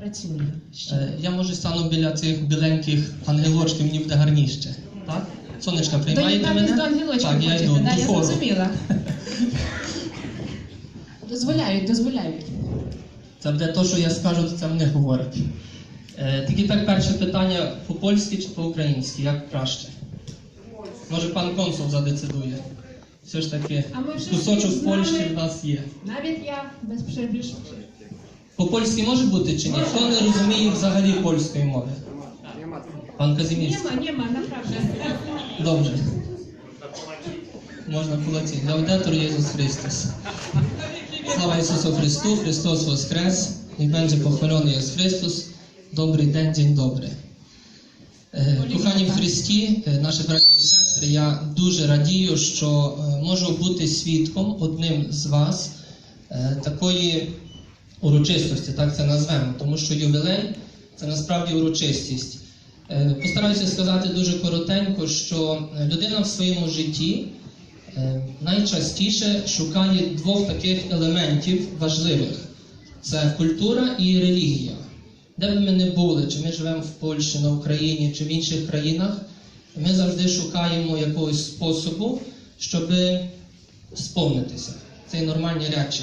Працює. ще. Е, Я може стану біля цих біленьких ангелочків, мені буде гарніше. Так? Сонечка, приймаєте мене? до ангелочків Так, я хочете, йду да, до я хору. зрозуміла. Дозволяють, дозволяють. Це буде те, що я скажу, то це вони говорять. Е, тільки так перше питання по-польськи чи по-українськи, як краще? Може пан консул задецидує. Все ж таки, А ми вже кусочок всі Польщі в нас є. Навіть я без перебільшення. По-польськи може бути чи ні? Хто не розуміє взагалі польської мови? Пан Казімірський. Нема, нема, naprawdę. Dobrze. Można polecieć. Laudator Jezus Chrystus. Слава Ісусу Христу, Христос Воскрес, і będzie pochwalony Jezus Chrystus. Добрий день, день добрий. Е, Кохані в Христі, е, наші браті і сестри, я дуже радію, що е, можу бути свідком одним з вас е, такої урочистості, так це назвемо, тому що ювілей це насправді урочистість. Е, Постараюся сказати дуже коротенько, що людина в своєму житті е, найчастіше шукає двох таких елементів важливих: це культура і релігія. Де б ми не були, чи ми живемо в Польщі, на Україні, чи в інших країнах, ми завжди шукаємо якогось способу, щоб сповнитися. Це нормальні речі.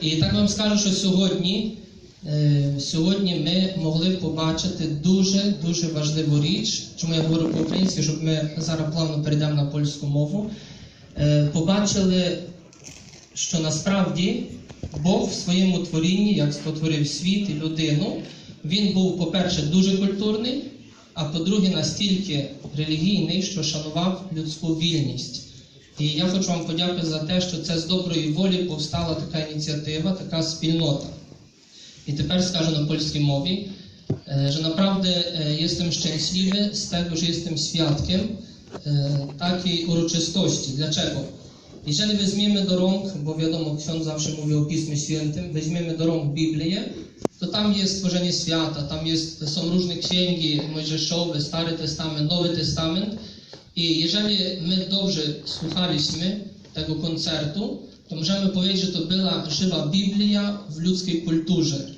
І так вам скажу, що сьогодні, е, сьогодні ми могли побачити дуже дуже важливу річ. Чому я говорю по-українськи, щоб ми зараз плавно перейдемо на польську мову. Е, Побачили, що насправді Бог в своєму творінні, як створив світ і людину, він був, по-перше, дуже культурний, а по-друге, настільки релігійний, що шанував людську вільність. І я хочу вам подякувати за те, що це з доброї волі повстала така ініціатива, така спільнота. I teraz skażę na polskiej mowie, e, że naprawdę e, jestem szczęśliwy z tego, że jestem świadkiem e, takiej uroczystości. Dlaczego? Jeżeli weźmiemy do rąk, bo wiadomo, ksiądz zawsze mówi o Pismie Świętym, weźmiemy do rąk Biblię, to tam jest stworzenie świata, tam jest, są różne księgi mojżeszowe, Stary Testament, Nowy Testament. i jeżeli my dobrze słuchaliśmy tego koncertu, to możemy powiedzieć, że to była żywa Biblia w ludzkiej kulturze.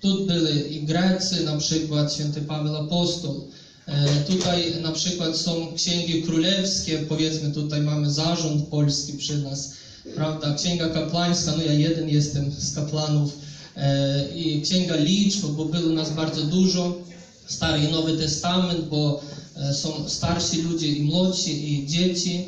Tu byli i Grecy, na przykład święty Paweł Apostoł. E, Tutaj na przykład są księgi królewskie, powiedzmy tutaj mamy zarząd polski przy nas, prawda? Księga kapłańska, no ja jeden jestem z kapłanów. E, I księga liczb, bo było nas bardzo dużo. Stary i Nowy Testament, bo e, są starsi ludzie i młodsi, i dzieci.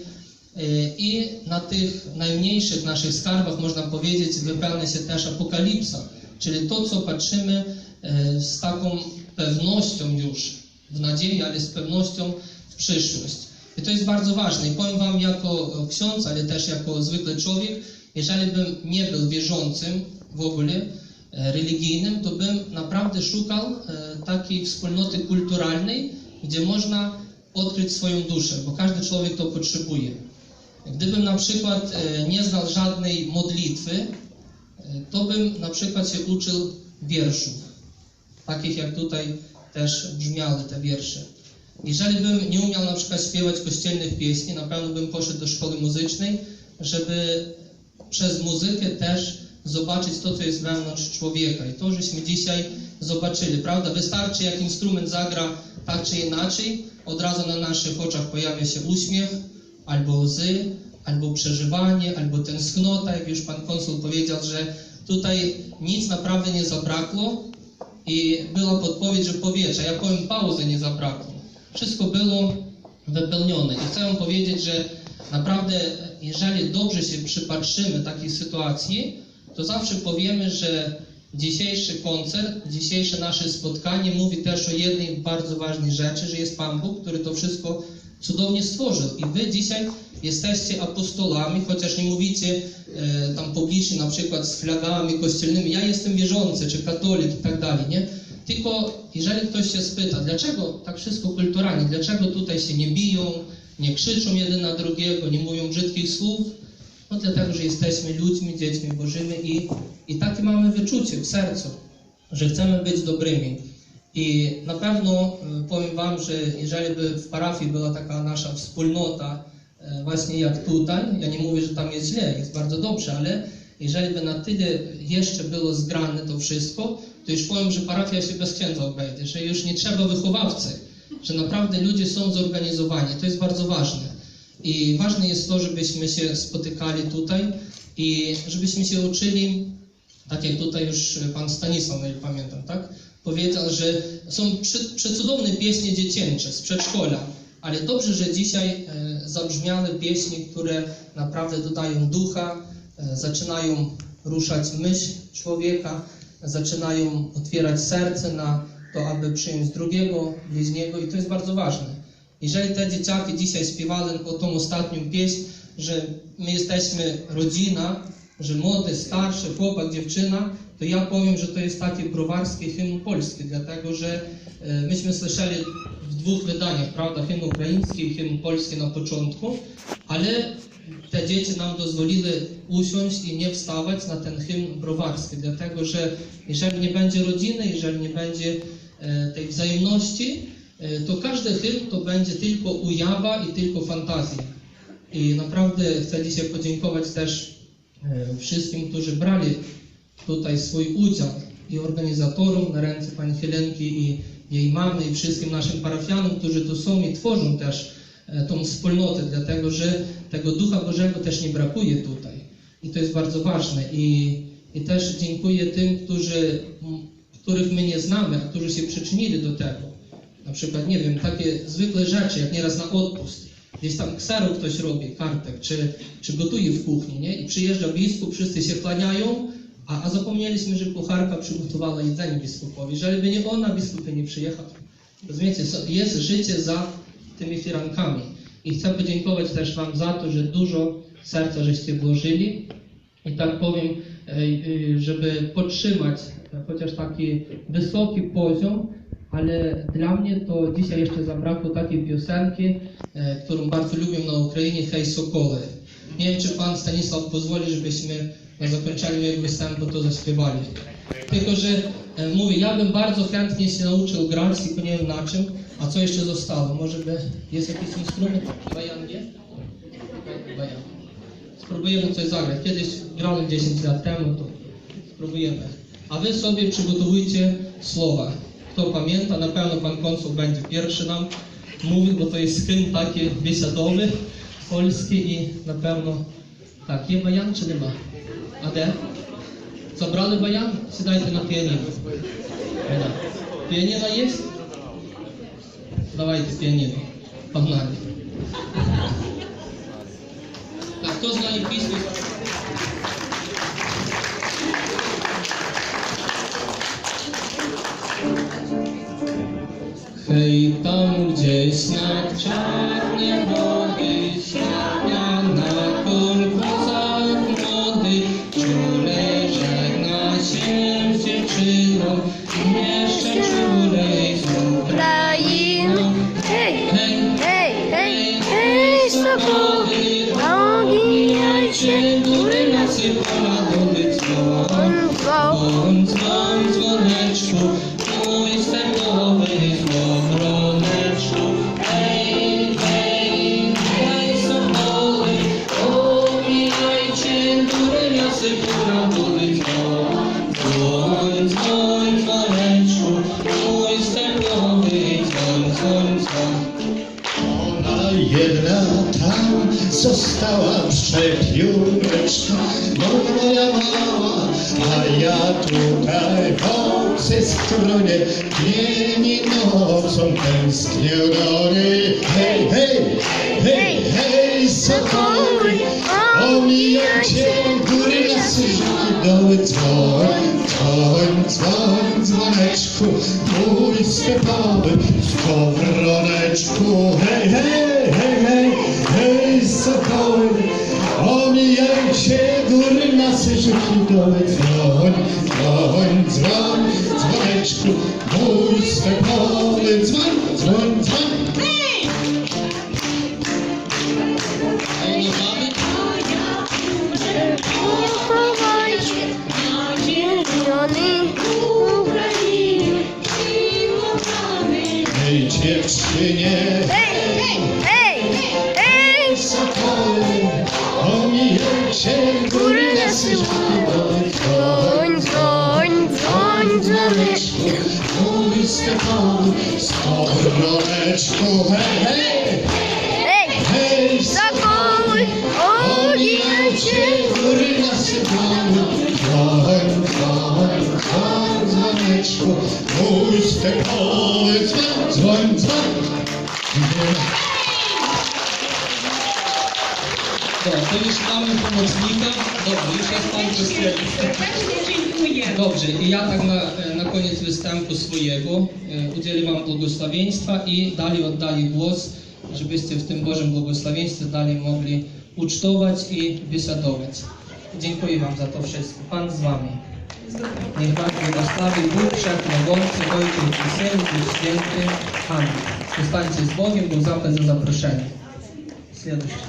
E, I na tych najmniejszych naszych skarbach, można powiedzieć, wypełnia się też apokalipsa, czyli to, co patrzymy e, z taką pewnością już, w nadziei, ale z pewnością w przyszłość. I to jest bardzo ważne. I powiem Wam jako ksiądz, ale też jako zwykły człowiek, jeżeli bym nie był wierzącym w ogóle, religijnym, to bym naprawdę szukał e, takiej wspólnoty kulturalnej, gdzie można odkryć swoją duszę, bo każdy człowiek to potrzebuje. Gdybym na przykład e, nie znał żadnej modlitwy, e, to bym na przykład się uczył wierszów, takich jak tutaj też brzmiały te wiersze. Jeżeli bym nie umiał na przykład śpiewać kościelnych pieśni, na pewno bym poszedł do szkoły muzycznej, żeby przez muzykę też zobaczyć to, co jest wewnątrz człowieka. I to, żeśmy dzisiaj zobaczyli, prawda? Wystarczy, jak instrument zagra tak czy inaczej, od razu na naszych oczach pojawia się uśmiech, albo łzy, albo przeżywanie, albo tęsknota, jak już pan konsul powiedział, że tutaj nic naprawdę nie zabrakło i była podpowiedź, że powietrza, ja powiem pauzy nie zabrakło. Wszystko było wypełnione. I chcę powiedzieć, że naprawdę, jeżeli dobrze się przypatrzymy takiej sytuacji, to zawsze powiemy, że dzisiejszy koncert, dzisiejsze nasze spotkanie mówi też o jednej bardzo ważnej rzeczy, że jest Pan Bóg, który to wszystko cudownie stworzył. I wy dzisiaj jesteście apostolami, chociaż nie mówicie e, tam publicznie na przykład z flagami kościelnymi, ja jestem wierzący, czy katolik i tak dalej, nie? Tylko jeżeli ktoś się spyta, dlaczego tak wszystko kulturalnie, dlaczego tutaj się nie biją, nie krzyczą jeden na drugiego, nie mówią brzydkich słów, no dlatego, że jesteśmy ludźmi, dziećmi Bożymi i, i takie mamy wyczucie w sercu, że chcemy być dobrymi. I na pewno e, powiem Wam, że jeżeli by w parafii była taka nasza wspólnota, e, właśnie jak tutaj, ja nie mówię, że tam jest źle, jest bardzo dobrze, ale jeżeli by na tyle jeszcze było zgrane to wszystko, to już powiem, że parafia się bez księdza obejdzie, że już nie trzeba wychowawcy, że naprawdę ludzie są zorganizowani. To jest bardzo ważne. I ważne jest to, żebyśmy się spotykali tutaj i żebyśmy się uczyli, tak jak tutaj już pan Stanisław, nie pamiętam, tak? Powiedział, że są przecudowne pieśni dziecięce z przedszkola, ale dobrze, że dzisiaj e, zabrzmiały pieśni, które naprawdę dodają ducha, e, zaczynają ruszać myśl człowieka, zaczynają otwierać serce na to, aby przyjąć drugiego, bliźniego i to jest bardzo ważne. Jeżeli te dzieciaki dzisiaj śpiewały o tą ostatnią pieśń, że my jesteśmy rodzina, że młody, starszy, chłopak, dziewczyna, to ja powiem, że to jest taki browarski hymn polski, dlatego że e, myśmy słyszeli w dwóch wydaniach, prawda, hymn ukraiński i hymn polski na początku, ale te dzieci nam dozwoliły usiąść i nie wstawać na ten hymn browarski, dlatego że jeżeli nie będzie rodziny, jeżeli nie będzie e, tej wzajemności, to każdy hymn to będzie tylko ujawa i tylko fantazja. I naprawdę chcę dzisiaj podziękować też e, wszystkim, którzy brali tutaj swój udział i organizatorom na ręce pani Helenki i jej mamy i wszystkim naszym parafianom, którzy tu są i tworzą też e, tą wspólnotę, dlatego że tego Ducha Bożego też nie brakuje tutaj. I to jest bardzo ważne. I, i też dziękuję tym, którzy, których my nie znamy, a którzy się przyczynili do tego. Na przykład, nie wiem, takie zwykłe rzeczy, jak nieraz na odpust. Gdzieś tam ksero ktoś robi, kartek, czy, czy gotuje w kuchni, nie? I przyjeżdża biskup, wszyscy się kłaniają, a, a zapomnieliśmy, że kucharka przygotowała jedzenie biskupowi. Jeżeli by nie ona, biskup by nie przyjechał. Rozumiecie, jest życie za tymi firankami. I chcę podziękować też Wam za to, że dużo serca żeście włożyli. I tak powiem, e, e, żeby podtrzymać e, chociaż taki wysoki poziom, ale dla mnie to dzisiaj jeszcze zabrakło takiej piosenki, e, którą bardzo lubię na Ukrainie, Hej Sokoły. Nie wiem, czy Pan Stanisław pozwoli, żebyśmy na zakończeniu mojego występu to zaśpiewali. Tylko, że e, mówię, ja bym bardzo chętnie się nauczył grać, tylko nie wiem na czym, a co jeszcze zostało? Może by jest jakiś instrument? Bajan nie? Bajan. Spróbujemy coś zagrać. Kiedyś grałem 10 lat temu, to spróbujemy. A wy sobie przygotowujcie słowa. Хто пам'ятає, напевно, пан консул Бенді перший нам мовив, бо то є скин так і бісядови польський і, напевно, так, є баян чи нема? А де? Забрали баян? Сідайте на піаніно. Піаніно є? Давайте піаніно. Погнали. Так, хто знає пісню? irmão. Moja mała, a ja tutaj w obcej stronie, dzień i nocą tęsknię do niej. Hej, hej, hej, hej, sokoły, omijajcie góry, lasy, doły, dzwoń, dzwoń, dzwoń, dzwoneczku, mój stepowy, skowroneczku. Hej, hej, hej, hej, hej, sokoły, klassische Schuldeutschland, Zwan, Zwan, Zwan, Zwan, wo ist der Kabel? Zwan, Zwan, Zwan. Hey! upon. Stop let's go. Hey, hey, hey, Sakon, ogięcie, góry nasypano. Kochań, kochań, kochanieczko, mój stekowiec, dzwoń, dzwoń. To już mamy pomocnika. Dobra, już jest pan Krystian. Serdecznie dziękuję. Dobrze, i ja tak na, na koniec występu swojego e, udzielę Wam błogosławieństwa i dalej oddali głos, żebyście w tym Bożym błogosławieństwie dalej mogli ucztować i biesiadować. Dziękuję Wam za to wszystko. Pan z Wami. Niech Wam błogosławi Bóg Wszechmogący, Ojciec i Syn, Duch Święty. Amen. Zostańcie z Bogiem, był zapłat za zaproszenie.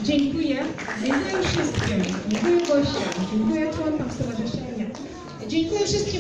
Dziękuję. Dziękuję wszystkim. Dziękuję gościom. Dziękuję członkom stowarzyszenia. Dziękuję wszystkim.